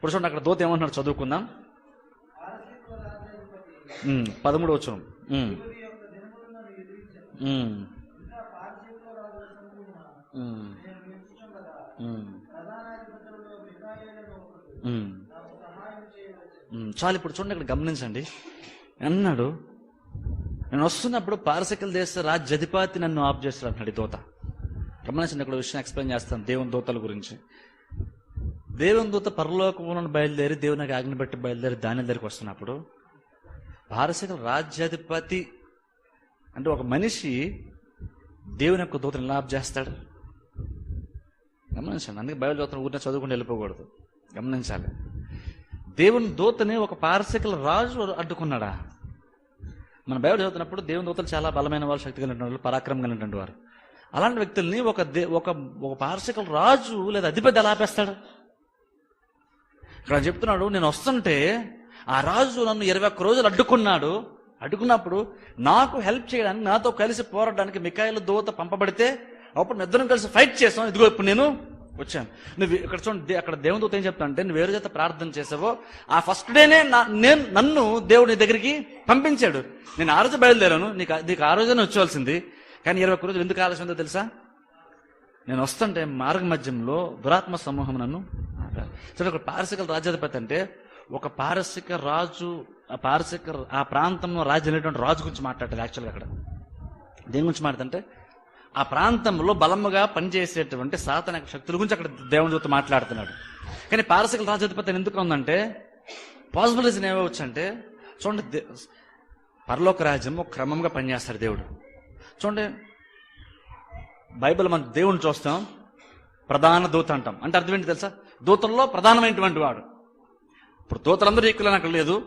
ఇప్పుడు చూడండి అక్కడ దోత ఏమంటున్నాడు? చదువుకుందాం. పదమూడు వచ్చిన చాలు ఇప్పుడు చూడండి ఇక్కడ గమనించండి. అన్నాడు నేను వస్తున్నప్పుడు పారసికల దేశ రాజ్యధిపతి నన్ను ఆఫ్ చేస్తాడు అంటున్నాడు ఈ దోత. గమనించండి ఇక్కడ విషయం ఎక్స్ప్లెయిన్ చేస్తాను దేవుని దూతల గురించి. దేవుని దూత పరలోకములను బయలుదేరి దేవునికి ఆజ్ఞ పెట్టి బయలుదేరి దాని దగ్గరికి వస్తున్నప్పుడు పారసికల రాజ్యాధిపతి అంటే ఒక మనిషి దేవుని యొక్క దూతను ఎలా చేస్తాడు గమనించండి. అందుకే బైబిల్ దూతను ఊరినే చదువుకుని వెళ్ళిపోకూడదు. గమనించాలి. దేవుని దూతని ఒక పారసికల రాజు అడ్డుకున్నాడా? మన బైబిల్ చదువుతున్నప్పుడు దేవుని దూతలు చాలా బలమైన వారు శక్తి కలిగిన వాళ్ళు పరాక్రమం కలిగినటువంటి వారు అలాంటి వ్యక్తుల్ని ఒక దే ఒక ఒక పారసికల రాజు లేదా అధిపతి ఎలా ఆపేస్తాడు? ఇక్కడ చెప్తున్నాడు నేను వస్తుంటే ఆ రాజు నన్ను ఇరవై ఒక్క రోజులు అడ్డుకున్నాడు. అడ్డుకున్నప్పుడు నాకు హెల్ప్ చేయడానికి నాతో కలిసి పోరాడడానికి మికాయిల దూత పంపబడితే అప్పుడు ఇద్దరం కలిసి ఫైట్ చేసాం. ఇదిగో ఇప్పుడు నేను వచ్చాను. నువ్వు ఇక్కడ చూడండి అక్కడ దేవుని దూత ఏం చెప్తానంటే నువ్వు వేరు చేత ప్రార్థన చేసావో ఆ ఫస్ట్ డేనే నా- నేను నన్ను దేవుడి దగ్గరికి పంపించాడు. నేను ఆ రోజు బయలుదేరాను. నీకు నీకు ఆ రోజునే వచ్చేవాల్సింది. కానీ ఇరవై ఒక్క రోజులు ఎందుకు ఆలస్యం ఉందో తెలుసా? నేను వస్తుంటే మార్గ మధ్యంలో దురాత్మ సమూహం నన్ను ఆపారు. సరే ఒక పారసిక రాజ్యాధిపతి అంటే ఒక పారసిక రాజు ఆ పారసిక ఆ ప్రాంతంలో రాజు అనేటువంటి రాజు గురించి మాట్లాడాలి యాక్చువల్గా అక్కడ. దేని గురించి మాట్లాడుతుంటే ఆ ప్రాంతంలో బలముగా పనిచేసేటువంటి సాతన శక్తుల గురించి అక్కడ దేవుని దూత మాట్లాడుతున్నాడు. కానీ పారసిక రాజాధిపతి ఎందుకు ఉందంటే పాసిబుల్ రీజన్ ఏమవచ్చు చూడండి పరలోక రాజ్యం ఒక క్రమంగా పనిచేస్తాడు దేవుడు. చూడండి బైబిల్ మనం దేవుని చూస్తాం ప్రధాన దూత అంటాం. అంటే అర్థం ఏంటి తెలుసా? దూతల్లో ప్రధానమైనటువంటి వాడు. ఇప్పుడు దూతలందరూ ఈక్వల్ అక్కడ లేదు.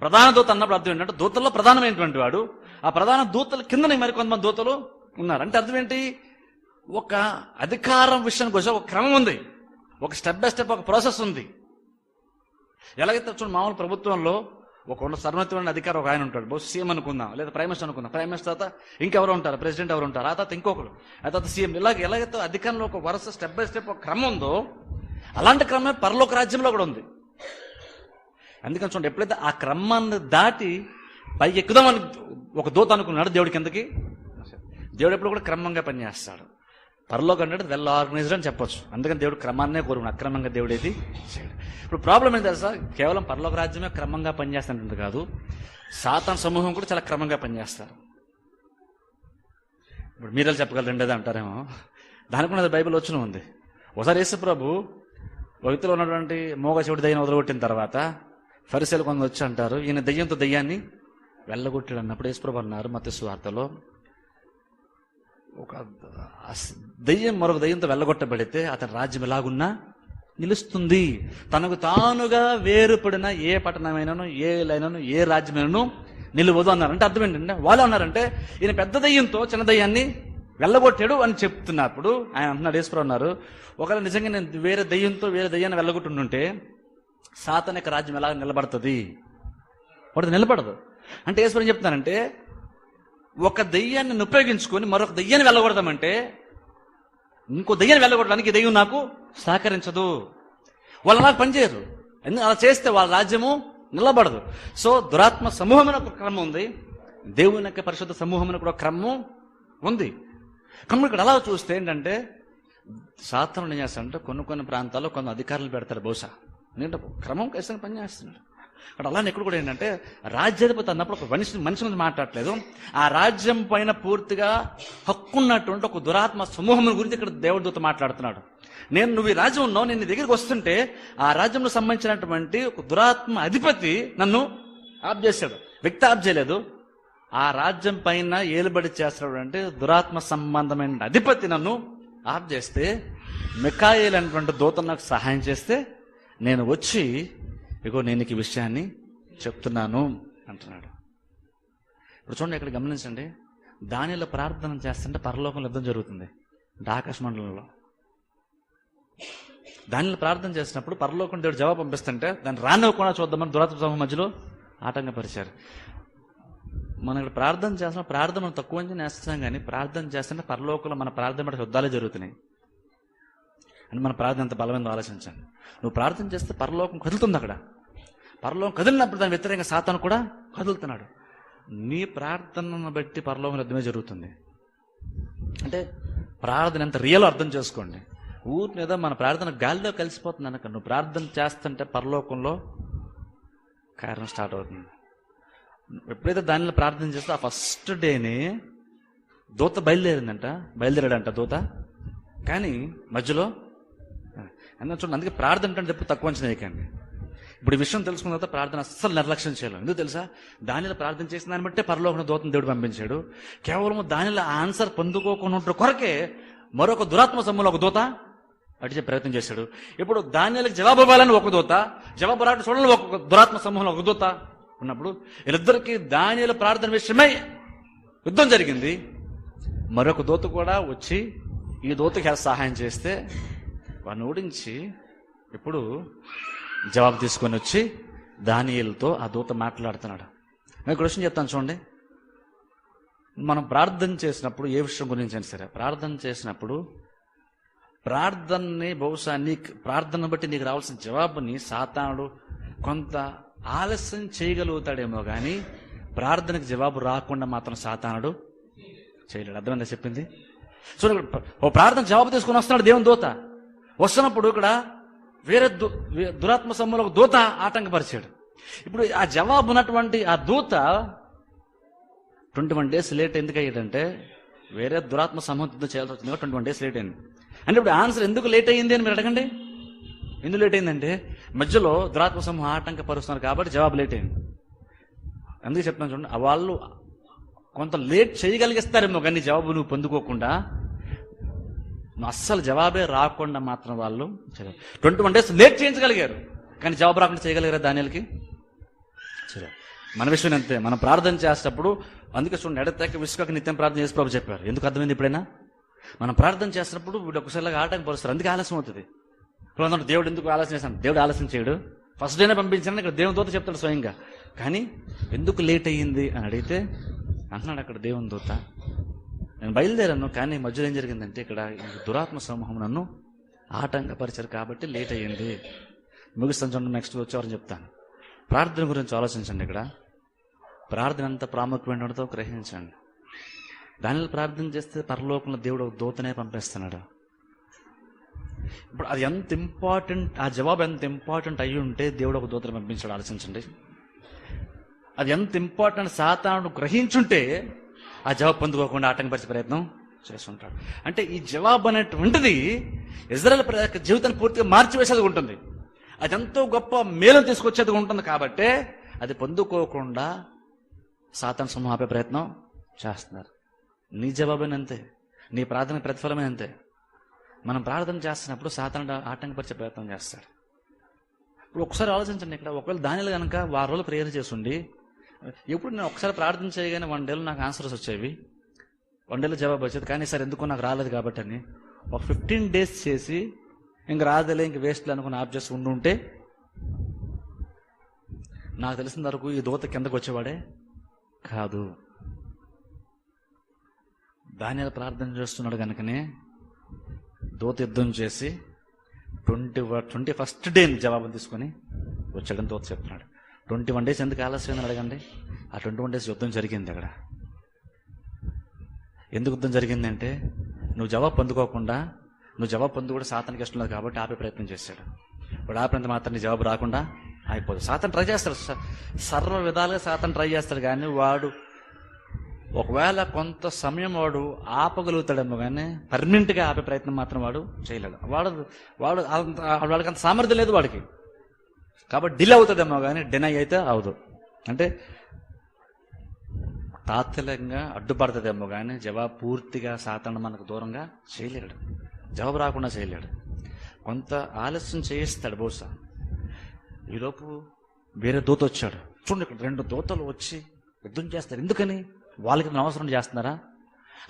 ప్రధాన దూత అన్నప్పుడు అర్థం ఏంటంటే దూతల్లో ప్రధానమైనటువంటి వాడు. ఆ ప్రధాన దూతల కిందనే మరి కొంతమంది దూతలు ఉన్నారు. అంటే అర్థం ఏంటి? ఒక అధికారం విషయానికి కోసం ఒక క్రమం ఉంది. ఒక స్టెప్ బై స్టెప్ ఒక ప్రాసెస్ ఉంది. ఎలాగైతే చూడండి మామూలు ప్రభుత్వంలో ఒక ఉన్న సర్వోన్నతమైన అధికారి ఒక ఆయన ఉంటాడు. బహు సీఎం అనుకుందాం లేదా ప్రైమ్ మినిస్టర్ అనుకుందాం. ప్రైమ్ మినిస్టర్ తర్వాత ఇంకెవరు ఉంటారు? ప్రెసిడెంట్ ఎవరు ఉంటారు? ఆ తర్వాత ఇంకొకరు ఆ తర్వాత సీఎం. ఇలాగ ఎలాగైతే అధికారంలో ఒక వరుస స్టెప్ బై స్టెప్ ఒక క్రమం ఉందో అలాంటి క్రమమే పరలోక రాజ్యంలో కూడా ఉంది. అందుకని చూడండి ఎప్పుడైతే ఆ క్రమాన్ని దాటి పైకి ఎక్కుదామని ఒక దూత అనుకున్నాడు దేవుడి కిందకి? దేవుడు ఎప్పుడు కూడా క్రమంగా పనిచేస్తాడు. పరలోకం అంటే వెల్ ఆర్గనైజ్డ్ అని చెప్పొచ్చు. అందుకని దేవుడు క్రమాన్నే కోరుకున్నాడు. అక్రమంగా దేవుడు ఏది ఇప్పుడు ప్రాబ్లం ఏంటి తెలుసా? కేవలం పరలోక రాజ్యమే క్రమంగా పనిచేస్తున్నట్టు కాదు. సాతాన్ సమూహం కూడా చాలా క్రమంగా పనిచేస్తారు. ఇప్పుడు మీరే చెప్పగలరండి అది అంటారేమో. దానికి కూడా బైబిల్ వచ్చిన ఉంది. ఒకసారి యేసు ప్రభు వ్యక్తిలో ఉన్నటువంటి మోగ చెవుడి దయ్యం వదలగొట్టిన తర్వాత ఫరిసెలు కొంత వచ్చి అంటారు ఈయన దయ్యంతో దయ్యాన్ని వెళ్ళగొట్టాడు అన్నప్పుడు యేసుప్రభు అన్నారు మత్స్య వార్తలో ఒక అస్- దయ్యం మరొక దయ్యంతో వెళ్ళగొట్టబడితే అతని రాజ్యం ఎలాగున్నా నిలుస్తుంది. తనకు తానుగా వేరుపడిన ఏ పట్టణమైనను ఏ లైనను ఏ రాజ్యమైనను నిలవదు అన్నారు. అంటే అర్థం ఏంటంటే వాళ్ళు అన్నారంటే ఈయన పెద్ద దయ్యంతో చిన్న దయ్యాన్ని వెళ్ళగొట్టాడు అని చెప్తున్నప్పుడు ఆయన అంటున్నాడు ఈశ్వరు అన్నారు ఒకవేళ నిజంగా నేను వేరే దయ్యంతో వేరే దయ్యాన్ని వెళ్ళగొట్టుంటుంటే సాతన యొక్క రాజ్యం ఎలా నిలబడుతుంది? వాడు నిలబడదు. అంటే ఈశ్వరం చెప్తానంటే ఒక దయ్యాన్ని ఉపయోగించుకొని మరొక దయ్యాన్ని వెళ్ళగొడదామంటే ఇంకో దయ్యాన్ని వెళ్ళగొట్టడానికి దయ్యం నాకు సహకరించదు. వాళ్ళు అలా పనిచేయరు. ఎందుకు అలా చేస్తే వాళ్ళ రాజ్యము నిలబడదు. సో దురాత్మ సమూహం ఒక క్రమం ఉంది. దేవుని యొక్క పరిశుద్ధ సమూహం కూడా క్రమం ఉంది. కమ్మ ఇక్కడ అలా చూస్తే ఏంటంటే సాధారణ ఏం చేస్తాడంటే కొన్ని కొన్ని ప్రాంతాల్లో కొన్ని అధికారులు పెడతారు బహుశా. ఎందుకంటే క్రమం ఖచ్చితంగా పనిచేస్తున్నాడు. అక్కడ అలానే ఇక్కడ కూడా ఏంటంటే రాజ్యాధిపతి అన్నప్పుడు ఒక మనిషి మనిషి మీద మాట్లాడలేదు ఆ రాజ్యం పైన పూర్తిగా హక్కున్నటువంటి ఒక దురాత్మ సమూహం గురించి ఇక్కడ దేవుడితో మాట్లాడుతున్నాడు. నేను నువ్వు ఈ రాజ్యం ఉన్నావు నేను దగ్గరికి వస్తుంటే ఆ రాజ్యంలో సంబంధించినటువంటి ఒక దురాత్మ అధిపతి నన్ను ఆప్ చేశాడు. వ్యక్తి ఆప్ చేయలేదు. ఆ రాజ్యం పైన ఏలుబడి చేస్తున్నాడు అంటే దురాత్మ సంబంధమైన అధిపతి నన్ను ఆప్ చేస్తే మికాయేల్ అనేటువంటి దూత నాకు సహాయం చేస్తే నేను వచ్చి ఇగో నేను నీకు ఈ విషయాన్ని చెప్తున్నాను అంటున్నాడు. ఇప్పుడు చూడండి ఇక్కడ గమనించండి. దానిలో ప్రార్థన చేస్తుంటే పరలోకంలో యుద్ధం జరుగుతుంది. అంటే ఆకాశ మండలంలో. దానిలో ప్రార్థన చేసినప్పుడు పరలోకం దేవుడు జవాబు పంపిస్తుంటే దాన్ని రానివ్వకుండా చూద్దామని దురాత్మ సమూహం మధ్యలో ఆటంకపరిచారు. మనం ఇక్కడ ప్రార్థన చేస్తున్నాం. ప్రార్థన మనం తక్కువ నుంచి నేస్తాం కానీ ప్రార్థన చేస్తుంటే పరలోకంలో మన ప్రార్థన పట్ల యుద్ధాలే జరుగుతున్నాయి. అని మన ప్రార్థన ఎంత బలమైందో ఆలోచించండి. నువ్వు ప్రార్థన చేస్తే పరలోకం కదులుతుంది అక్కడ. పరలోకం కదిలినప్పుడు దాని వ్యతిరేకంగా సాతాను కూడా కదులుతున్నాడు. నీ ప్రార్థనను బట్టి పరలోకం అర్థమే జరుగుతుంది. అంటే ప్రార్థన ఎంత రియల్ అర్థం చేసుకోండి. ఊరి మీద మన ప్రార్థన గాలిలో కలిసిపోతుంది అనక నువ్వు ప్రార్థన చేస్తుంటే పరలోకంలో కారణం స్టార్ట్ అవుతుంది. ఎప్పుడైతే దానిలో ప్రార్థన చేస్తే ఆ ఫస్ట్ డేని దూత బయలుదేరిందంట బయలుదేరాడంట దూత. కానీ మధ్యలో అందుకని చూడండి అందుకే ప్రార్థన అంటే ఎప్పుడు తక్కువ అంచనా వేయకండి. ఇప్పుడు ఈ విషయం తెలుసుకున్న తర్వాత ప్రార్థన అస్సలు నిర్లక్ష్యం చేయలేం. ఎందుకు తెలుసా? దానిలో ప్రార్థన చేసిన దాన్ని బట్టే పరలోకన దూతం దేవుడు పంపించాడు. కేవలం దానిలో ఆన్సర్ పొందుకోకుండా కొరకే మరొక దురాత్మ సమూహంలో ఒక దూత అడిచే ప్రయత్నం చేశాడు. ఇప్పుడు దానిలకు జవాబు ఇవ్వాలని ఒక దూత జవాబు రావడం చూడాలని ఒక దురాత్మ సమూహంలో ఒక దూత ఉన్నప్పుడు వీళ్ళిద్దరికి దానిల ప్రార్థన విషయమై యుద్ధం జరిగింది. మరొక దూత కూడా వచ్చి ఈ దూతకి సహాయం చేస్తే వాడిని ఓడించి ఇప్పుడు జవాబు తీసుకొని వచ్చి దానియలతో ఆ దూత మాట్లాడుతున్నాడు. నేను క్వశ్చన్ చెప్తాను చూడండి. మనం ప్రార్థన చేసినప్పుడు ఏ విషయం గురించి అయినా సరే ప్రార్థన చేసినప్పుడు ప్రార్థనని బహుశా నీకు ప్రార్థన బట్టి నీకు రావాల్సిన జవాబుని సాతానుడు కొంత ఆలస్యం చేయగలుగుతాడేమో కానీ ప్రార్థనకి జవాబు రాకుండా మాత్రం సాతానుడు చేయలేడు. అర్థమైందా చెప్పింది? చూడండి ఓ ప్రార్థన జవాబు తీసుకొని వస్తున్నాడు దేవుని దూత. వస్తున్నప్పుడు ఇక్కడ వేరే దు- వే- దురాత్మ సమ్ములు ఒక దూత ఆటంకపరిచాడు. ఇప్పుడు ఆ జవాబు ఉన్నటువంటి ఆ దూత ట్వంటీ వన్ డేస్ లేట్ ఎందుకు అయ్యాడంటే వేరే దురాత్మ సమూహంతో చేయాల్సి వచ్చింది ట్వంటీ వన్ డేస్ లేట్ అయింది. అంటే ఇప్పుడు ఆన్సర్ ఎందుకు లేట్ అయ్యింది అని మీరు అడగండి. ఎందుకు లేట్ అయిందంటే మధ్యలో దురాత్మ సమూహం ఆటంకపరుస్తున్నారు కాబట్టి జవాబు లేట్ అయింది. అందుకే చెప్తున్నాను చూడండి వాళ్ళు కొంత లేట్ చేయగలిగిస్తారేమో కానీ జవాబు నువ్వు పొందుకోకుండా నువ్వు అస్సలు జవాబే రాకుండా మాత్రం వాళ్ళు ట్వంటీ వన్ డేస్ లేట్ చేయించగలిగారు. కానీ జవాబు రాకుండా చేయగలిగారా దానిలకి సరే మన విషయం అంతే. మనం ప్రార్థన చేసేటప్పుడు అందుకే చూడండి ఎడతెక్క విసుకకు నిత్యం ప్రార్థన చేసి ప్రభు చెప్పారు. ఎందుకు అర్థమైంది ఎప్పుడైనా మనం ప్రార్థన చేసినప్పుడు వీడు ఒకసారిలాగా ఆటంకం పరుస్తారు అందుకే ఆలస్యం అవుతుంది. ఇప్పుడు దేవుడు ఎందుకు ఆలస్యం చేస్తాను దేవుడు ఆలస్యం చేయడు. ఫస్ట్ డేనే పంపించాను ఇక్కడ దేవుని దూత చెప్తాడు స్వయంగా. కానీ ఎందుకు లేట్ అయ్యింది అని అడిగితే అంటున్నాడు అక్కడ దేవుని దూత నేను బయలుదేరాను కానీ మధ్యలో ఏం జరిగిందంటే ఇక్కడ దురాత్మ సమూహం నన్ను ఆటంకపరిచారు కాబట్టి లేట్ అయ్యింది. ముగిస్తాను చూడండి నెక్స్ట్ వచ్చేవారని చెప్తాను. ప్రార్థన గురించి ఆలోచించండి ఇక్కడ. ప్రార్థన ఎంత ప్రాముఖ్యమైనదో గ్రహించండి. దానిలో ప్రార్థన చేస్తే పరలోకంలో దేవుడు ఒక దూతనే పంపిస్తున్నాడు. ఇప్పుడు అది ఎంత ఇంపార్టెంట్ ఆ జవాబు ఎంత ఇంపార్టెంట్ అయ్యి ఉంటే దేవుడు ఒక దూతను పంపించాడు ఆలోచించండి. అది ఎంత ఇంపార్టెంట్ సాతానుడు గ్రహించుంటే ఆ జవాబు పొందుకోకుండా ఆటంకపరిచే ప్రయత్నం చేస్తుంటాడు. అంటే ఈ జవాబు అనేటువంటిది ఇజ్రాయల్ జీవితాన్ని పూర్తిగా మార్చివేసేది ఉంటుంది. అది ఎంతో గొప్ప మేలు తీసుకొచ్చేది ఉంటుంది కాబట్టే అది పొందుకోకుండా సాతన సింహం ఆపే ప్రయత్నం చేస్తున్నారు. నీ జవాబైన అంతే. నీ ప్రార్థన ప్రతిఫలమే అంతే. మనం ప్రార్థన చేస్తున్నప్పుడు సాతాను ఆటంకపరిచే ప్రయత్నం చేస్తాడు. ఇప్పుడు ఒకసారి ఆలోచించండి ఇక్కడ. ఒకవేళ దానిలో కనుక వారం రోజులు ప్రేయర్ చేస్తుండి ఎప్పుడు నేను ఒకసారి ప్రార్థన చేయగానే వన్ డేలో నాకు ఆన్సర్స్ వచ్చేవి. వన్ డేలో జవాబు వచ్చేది. కానీ సార్ ఎందుకో నాకు రాలేదు కాబట్టి అని. ఒక ఫిఫ్టీన్ డేస్ చేసి ఇంక రాదులే ఇంక వేస్ట్లు అనుకుని ఆఫ్ చేసి ఉండి ఉంటే నాకు తెలిసిన వరకు ఈ దూత కిందకు వచ్చేవాడే కాదు. దానియాలు ప్రార్థన చేస్తున్నాడు కనుకనే దూత యుద్ధం చేసి ట్వంటీ ట్వంటీ ఫస్ట్ డే జవాబు తీసుకొని వచ్చాడని దూత చెప్తున్నాడు. ట్వంటీ వన్ డేస్ ఎందుకు ఆలస్యం అడగండి. ఆ ట్వంటీ వన్ డేస్ యుద్ధం జరిగింది అక్కడ. ఎందుకు యుద్ధం జరిగిందంటే నువ్వు జవాబు పొందుకోకుండా నువ్వు జవాబు పొందు కూడా సాతానికి ఇష్టం లేదు కాబట్టి ఆపే ప్రయత్నం చేశాడు. ఇప్పుడు ఆపినంత మాత్రం జవాబు రాకుండా అయిపోదు సాతం ట్రై చేస్తాడు. స- సర్వ విధాలుగా సాతం ట్రై చేస్తాడు కానీ వాడు ఒకవేళ కొంత సమయం వాడు ఆపగలుగుతాడేమో కానీ పర్మనెంట్గా ఆపే ప్రయత్నం మాత్రం వాడు చేయలేడు వాడు వాడు అంత వాడికి అంత సామర్థ్యం లేదు వాడికి. కాబట్టి డిలే అవుతుందేమో కానీ డినై అయితే అవదు. అంటే తాత్కాలికంగా అడ్డుపడుతుందేమో కానీ జవాబు పూర్తిగా సాతాను మనకు దూరంగా చేయలేడు. జవాబు రాకుండా చేయలేడు. కొంత ఆలస్యం చేయిస్తాడు బహుశా. ఈలోపు వేరే దూత వచ్చాడు. చూడండి ఇక్కడ రెండు దూతలు వచ్చి యుద్ధం చేస్తారు. ఎందుకని? వాళ్ళకి అవసరం చేస్తున్నారా?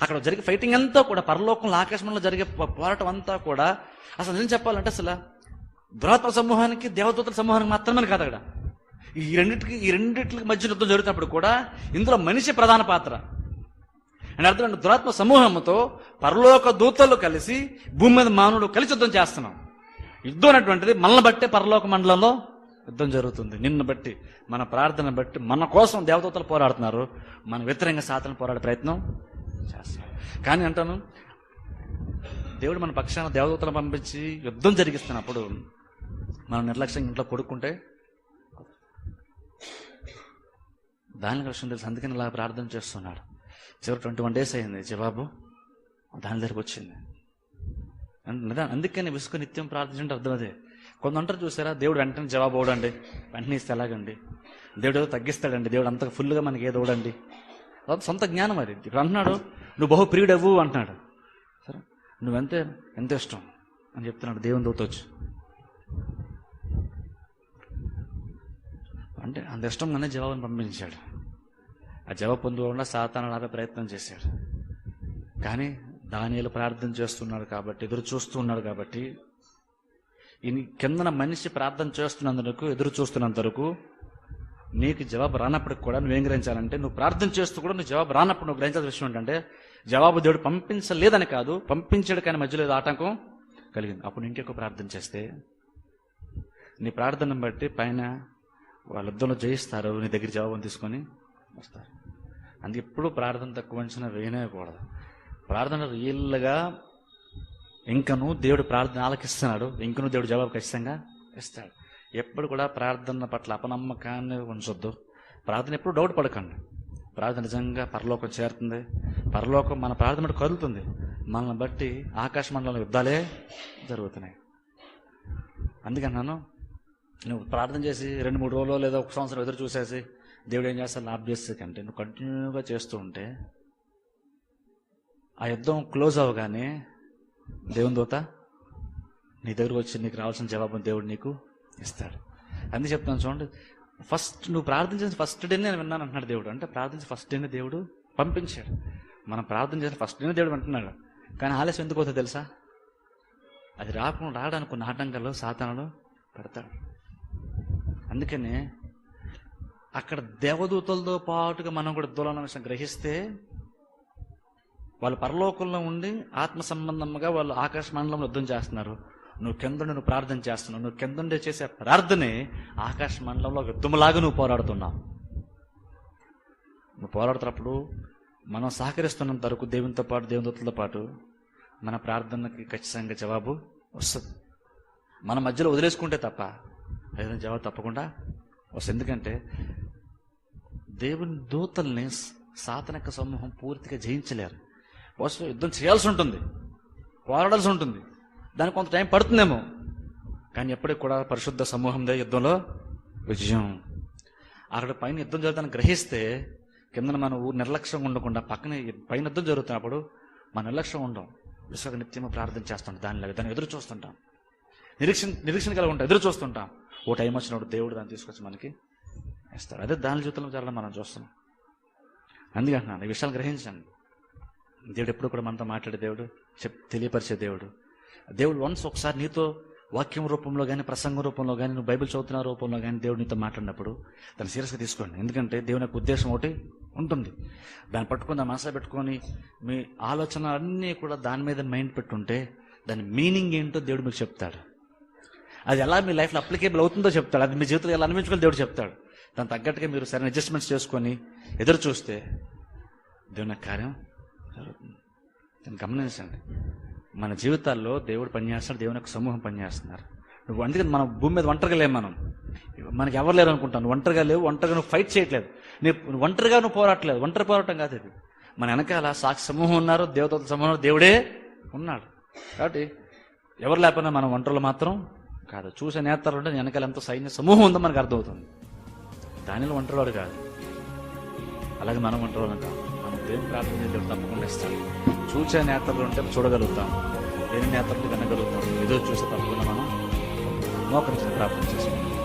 అక్కడ జరిగే ఫైటింగ్ అంతా కూడా పరలోకంలో ఆకాశంలో జరిగే పోరాటం అంతా కూడా అసలు నేను చెప్పాలంటే అసలు దురాత్మ సమూహానికి దేవదూతల సమూహానికి మాత్రమే కాదు అక్కడ. ఈ రెండింటికి ఈ రెండింటికి మధ్య యుద్ధం జరుగుతున్నప్పుడు కూడా ఇందులో మనిషి ప్రధాన పాత్ర. అని అర్థం అంటే దురాత్మ సమూహంతో పరలోక దూతలు కలిసి భూమి మీద మానవుడు కలిసి యుద్ధం చేస్తున్నాం. యుద్ధం అనేటువంటిది మనల్ని బట్టే పరలోక మండలంలో యుద్ధం జరుగుతుంది. నిన్ను బట్టి మన ప్రార్థన బట్టి మన కోసం దేవదూతలు పోరాడుతున్నారు. మన వ్యతిరేకంగా సాధన పోరాడే ప్రయత్నం చేస్తున్నారు కానీ అంటాను దేవుడు మన పక్షాన దేవదూతలు పంపించి యుద్ధం జరిగిస్తున్నప్పుడు మనం నిర్లక్ష్యంగా ఇంట్లో కొడుకుంటే దాని విషయం తెలుసు. అందుకని ఇలా ప్రార్థన చేస్తున్నాడు. చివరి ట్వంటీ వన్ డేస్ అయింది. జవాబు దాని దగ్గరకు వచ్చింది. అందుకని విసుగు నిత్యం ప్రార్థించే అర్థం అదే. కొందంటారు చూసారా? దేవుడు వెంటనే జవాబు ఓడండి వెంటనే ఇస్తే ఎలాగండి? దేవుడు ఏదో తగ్గిస్తాడండి. దేవుడు అంత ఫుల్గా మనకి ఏదో ఓడండి సొంత జ్ఞానం అది. ఇప్పుడు అంటున్నాడు నువ్వు బహు ప్రియుడవు అంటున్నాడు. సరే? నువ్వెంతే ఎంత ఇష్టం? అని చెప్తున్నాడు దేవుని దూత అంటే అంత ఇష్టంగానే జవాబుని పంపించాడు. ఆ జవాబు పొందకుండా సాతాను ఆపే ప్రయత్నం చేశాడు. కానీ దానిలో ప్రార్థన చేస్తున్నాడు కాబట్టి ఎదురు చూస్తున్నాడు కాబట్టి ఈ కిందన మనిషి ప్రార్థన చేస్తున్నందుకు ఎదురు చూస్తున్నంత వరకు నీకు జవాబు రానప్పటికి కూడా నువ్వేం గ్రహించాలంటే నువ్వు ప్రార్థన చేస్తూ కూడా నువ్వు జవాబు రానప్పుడు నువ్వు గ్రహించాల్సిన విషయం ఏంటంటే జవాబు దేవుడు పంపించలేదని కాదు పంపించాడు కానీ మధ్యలో ఏదో ఆటంకం కలిగింది. అప్పుడు ఇంకెక్కువ ప్రార్థన చేస్తే నీ ప్రార్థనను బట్టి పైన వాళ్ళ యుద్ధంలో జయిస్తారు నీ దగ్గర జవాబు తీసుకొని వస్తారు. అందుకే ఎప్పుడు ప్రార్థన తక్కువ అంచనా వేయనేకూడదు ప్రార్థన రియల్గా ఇంకను దేవుడు ప్రార్థన ఆలకిస్తున్నాడు ఇంకను దేవుడు జవాబు ఖచ్చితంగా ఇస్తాడు. ఎప్పుడు కూడా ప్రార్థన పట్ల అపనమ్మకాన్ని ఉంచొద్దు. ప్రార్థన ఎప్పుడు డౌట్ పడకండి. ప్రార్థన నిజంగా పరలోకం చేరుతుంది. పరలోకం మన ప్రార్థన బట్టి కదులుతుంది. మనల్ని బట్టి ఆకాశ యుద్ధాలే జరుగుతున్నాయి. అందుకన్నాను నువ్వు ప్రార్థన చేసి రెండు మూడు రోజులు లేదా ఒక సంవత్సరం ఎదురు చూసేసి దేవుడు ఏం చేస్తాడు? లాభ చేస్తే కంటే నువ్వు కంటిన్యూగా చేస్తూ ఉంటే ఆ యుద్ధం క్లోజ్ అవ్వగానే దేవుని దూత నీ దగ్గరకు వచ్చి నీకు రావాల్సిన జవాబు దేవుడు నీకు ఇస్తాడు. అందుకే చెప్తాను చూడండి ఫస్ట్ నువ్వు ప్రార్థించిన ఫస్ట్ డేనే నేను విన్నాను అంటున్నాడు దేవుడు. అంటే ప్రార్థించి ఫస్ట్ డేనే దేవుడు పంపించాడు. మనం ప్రార్థన చేసిన ఫస్ట్ డేనే దేవుడు అంటున్నాడు. కానీ ఆలస్యం ఎందుకు అవుతుందో తెలుసా? అది రాకుండా రావడానికి కొన్ని ఆటంకాలు సాధనలు పెడతాడు. అందుకనే అక్కడ దేవదూతలతో పాటుగా మనం కూడా దూలన విషయం గ్రహిస్తే వాళ్ళు పరలోకంలో ఉండి ఆత్మ సంబంధంగా వాళ్ళు ఆకాశ మండలంలో యుద్ధం చేస్తున్నారు. నువ్వు కింద నువ్వు ప్రార్థన చేస్తున్నావు. నువ్వు కిందుండే చేసే ప్రార్థనే ఆకాశ మండలంలో యుద్ధంలాగా నువ్వు పోరాడుతున్నావు. నువ్వు పోరాడుతున్నప్పుడు మనం సహకరిస్తున్నంత వరకు దేవునితో పాటు దేవునితో పాటు మన ప్రార్థనకి ఖచ్చితంగా జవాబు వస్తుంది. మన మధ్యలో వదిలేసుకుంటే తప్ప ఏదైనా జవాబు తప్పకుండా వస్తుంది. ఎందుకంటే దేవుని దూతల్ని సాతనక సమూహం పూర్తిగా జయించలేరు. బహుశా యుద్ధం చేయాల్సి ఉంటుంది పోరాడాల్సి ఉంటుంది. దానికి కొంత టైం పడుతుందేమో. కానీ ఎప్పటికి కూడా పరిశుద్ధ సమూహందే యుద్ధంలో విజయం. అక్కడ పైన యుద్ధం జరుగుతాన్ని గ్రహిస్తే కింద మనం ఊరు నిర్లక్ష్యం ఉండకుండా పక్కనే పైన యుద్ధం జరుగుతున్నప్పుడు మన నిర్లక్ష్యం ఉండం. విశ్వక నిత్యము ప్రార్థన చేస్తుంటాం దానిలాగా దాన్ని ఎదురు చూస్తుంటాం. నిరీక్షణ నిరీక్షణ కలిగి ఉంటాం ఎదురు చూస్తుంటాం. ఓ టైం వచ్చినప్పుడు దేవుడు దాన్ని తీసుకొచ్చి మనకి ఇస్తాడు. అదే దాని జీవితంలో జరగడం మనం చూస్తున్నాం. అందుకంటున్నాను ఈ విషయాలు గ్రహించండి. దేవుడు ఎప్పుడు కూడా మనతో మాట్లాడే దేవుడు చెప్ తెలియపరిచే దేవుడు. దేవుడు వన్స్ ఒకసారి నీతో వాక్యం రూపంలో కానీ ప్రసంగం రూపంలో కానీ నువ్వు బైబిల్ చదువుతున్న రూపంలో కానీ దేవుడు నీతో మాట్లాడినప్పుడు దాన్ని సీరియస్గా తీసుకోండి. ఎందుకంటే దేవుని యొక్క ఉద్దేశం ఒకటి ఉంటుంది. దాన్ని పట్టుకుని దాని మనసులో పెట్టుకొని మీ ఆలోచన అన్నీ కూడా దాని మీద మైండ్ పెట్టుంటే దాని మీనింగ్ ఏంటో దేవుడు మీకు చెప్తాడు. అది ఎలా మీ లైఫ్లో అప్లికేబుల్ అవుతుందో చెప్తాడు. అది మీ జీవితంలో ఎలా అనిపించుకొని దేవుడు చెప్తాడు. దాని తగ్గట్టుగా మీరు సరైన అడ్జస్ట్మెంట్స్ చేసుకొని ఎదురు చూస్తే దేవుని కార్యం జరుగుతుంది. దాన్ని గమనించండి. మన జీవితాల్లో దేవుడు పనిచేస్తున్నాడు దేవుని యొక్క సమూహం పనిచేస్తున్నారు నువ్వు అందుకే మనం భూమి మీద ఒంటరిగా లేవు మనం. మనకి ఎవరు లేరు అనుకుంటాను నువ్వు ఒంటరిగా లేవు ఒంటరిగా నువ్వు ఫైట్ చేయట్లేదు. నీ నువ్వు ఒంటరిగా నువ్వు పోరాటలేదు. ఒంటరి పోరాటం కాదు ఇది. మన వెనకాల సాక్షి సమూహం ఉన్నారు దేవతల సమూహం దేవుడే ఉన్నాడు. కాబట్టి ఎవరు లేకపోయినా మనం ఒంటరిలో మాత్రం కాదు చూసే నేతలు ఉంటే వెనకాల ఎంతో సైన్య సమూహం ఉందో మనకు అర్థమవుతుంది. దానిలో ఒంటరివాడు కాదు. అలాగే మనం ఒంటరివాళ్ళం కాదు. మనం దేవుని ప్రార్థన చేస్తే తప్పకుండా ఇస్తాడు చూసే నేతలు ఉంటే చూడగలుగుతాం. లేని నేతలు వినగలుగుతాం. ఎదురు చూసే తప్పకుండా మనం మోకరించిన ప్రార్థన చేసుకుంటాం.